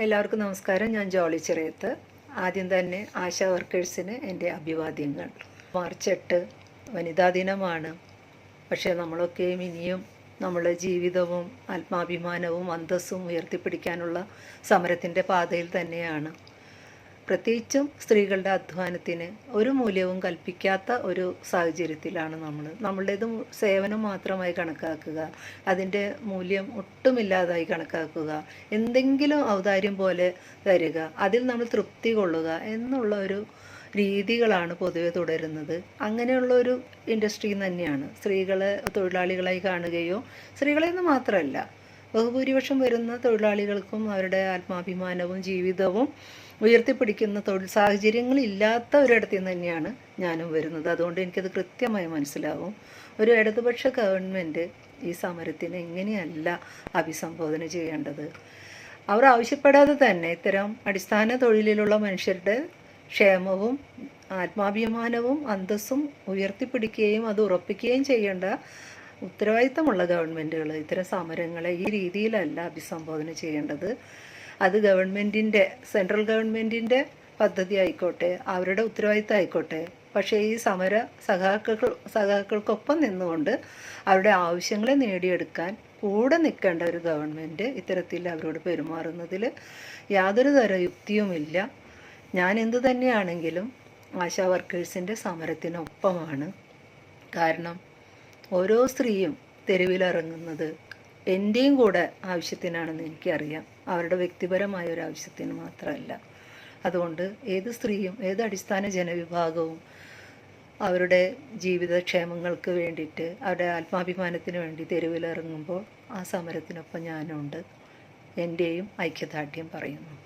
എല്ലാവർക്കും നമസ്കാരം. ഞാൻ ജോളി ചെറിയത്ത്. ആദ്യം തന്നെ ആശാ വർക്കേഴ്സിന് എന്റെ അഭിവാദ്യങ്ങൾ. മാർച്ച് എട്ട് വനിതാ ദിനമാണ്. പക്ഷേ നമ്മളൊക്കെയും ഇനിയും നമ്മുടെ ജീവിതവും ആത്മാഭിമാനവും അന്തസ്സും ഉയർത്തിപ്പിടിക്കാനുള്ള സമരത്തിന്റെ പാതയിൽ തന്നെയാണ്. പ്രത്യേകിച്ചും സ്ത്രീകളുടെ അധ്വാനത്തിന് ഒരു മൂല്യവും കൽപ്പിക്കാത്ത ഒരു സാഹചര്യത്തിലാണ് നമ്മൾ. നമ്മളുടേത് സേവനം മാത്രമായി കണക്കാക്കുക അതിന്റെ മൂല്യം ഒട്ടുമില്ലാതായി കണക്കാക്കുക എന്തെങ്കിലും ഔദാര്യം പോലെ തരിക അതിൽ നമ്മൾ തൃപ്തി കൊള്ളുക എന്നുള്ള ഒരു രീതികളാണ് പൊതുവെ തുടരുന്നത്. അങ്ങനെയുള്ള ഒരു ഇൻഡസ്ട്രി തന്നെയാണ്. സ്ത്രീകളെ തൊഴിലാളികളായി കാണുകയോ സ്ത്രീകളെന്ന് മാത്രമല്ല ബഹുഭൂരിപക്ഷം വരുന്ന തൊഴിലാളികൾക്കും അവരുടെ ആത്മാഭിമാനവും ജീവിതവും ഉയർത്തിപ്പിടിക്കുന്ന തൊഴിൽ സാഹചര്യങ്ങൾ ഇല്ലാത്ത ഒരിടത്തു നിന്ന് തന്നെയാണ് ഞാനും വരുന്നത്. അതുകൊണ്ട് എനിക്കത് കൃത്യമായി മനസ്സിലാവും. ഒരു ഇടതുപക്ഷ ഗവൺമെന്റ് ഈ സമരത്തിന് എങ്ങനെയല്ല അഭിസംബോധന ചെയ്യേണ്ടത്? അവർ ആവശ്യപ്പെടാതെ തന്നെ ഇത്തരം അടിസ്ഥാന തൊഴിലിലുള്ള മനുഷ്യരുടെ ക്ഷേമവും ആത്മാഭിമാനവും അന്തസ്സും ഉയർത്തിപ്പിടിക്കുകയും അത് ഉറപ്പിക്കുകയും ചെയ്യേണ്ട ഉത്തരവാദിത്തമുള്ള ഗവൺമെന്റുകൾ ഇത്തരം സമരങ്ങളെ ഈ രീതിയിലല്ല അഭിസംബോധന ചെയ്യേണ്ടത്. അത് ഗവൺമെന്റിന്റെ സെൻട്രൽ ഗവൺമെന്റിന്റെ പദ്ധതി ആയിക്കോട്ടെ അവരുടെ ഉത്തരവാദിത്തം ആയിക്കോട്ടെ. പക്ഷേ ഈ സമര സഖാക്കൾ സഖാക്കൾക്കൊപ്പം നിന്നുകൊണ്ട് അവരുടെ ആവശ്യങ്ങളെ നേടിയെടുക്കാൻ കൂടെ നിൽക്കേണ്ട ഒരു ഗവൺമെന്റ് ഇത്തരത്തിൽ അവരോട് പെരുമാറുന്നതിൽ യാതൊരു തര യുക്തിയുമില്ല. ഞാൻ എന്തു തന്നെയാണെങ്കിലും ആശാ വർക്കേഴ്സിന്റെ സമരത്തിനൊപ്പമാണ്. കാരണം ഓരോ സ്ത്രീയും തെരുവിലിറങ്ങുന്നത് എന്റെയും കൂടെ ആവശ്യത്തിനാണെന്ന് എനിക്കറിയാം. അവരുടെ വ്യക്തിപരമായ ഒരു ആവശ്യത്തിന് മാത്രമല്ല. അതുകൊണ്ട് ഏത് സ്ത്രീയും ഏത് അടിസ്ഥാന ജനവിഭാഗവും അവരുടെ ജീവിതക്ഷേമങ്ങൾക്ക് വേണ്ടിയിട്ട് അവരുടെ ആത്മാഭിമാനത്തിന് വേണ്ടി തെരുവിലിറങ്ങുമ്പോൾ ആ സമരത്തിനൊപ്പം ഞാനുണ്ട്. എന്റെയും ഐക്യദാർഢ്യം പറയുന്നു.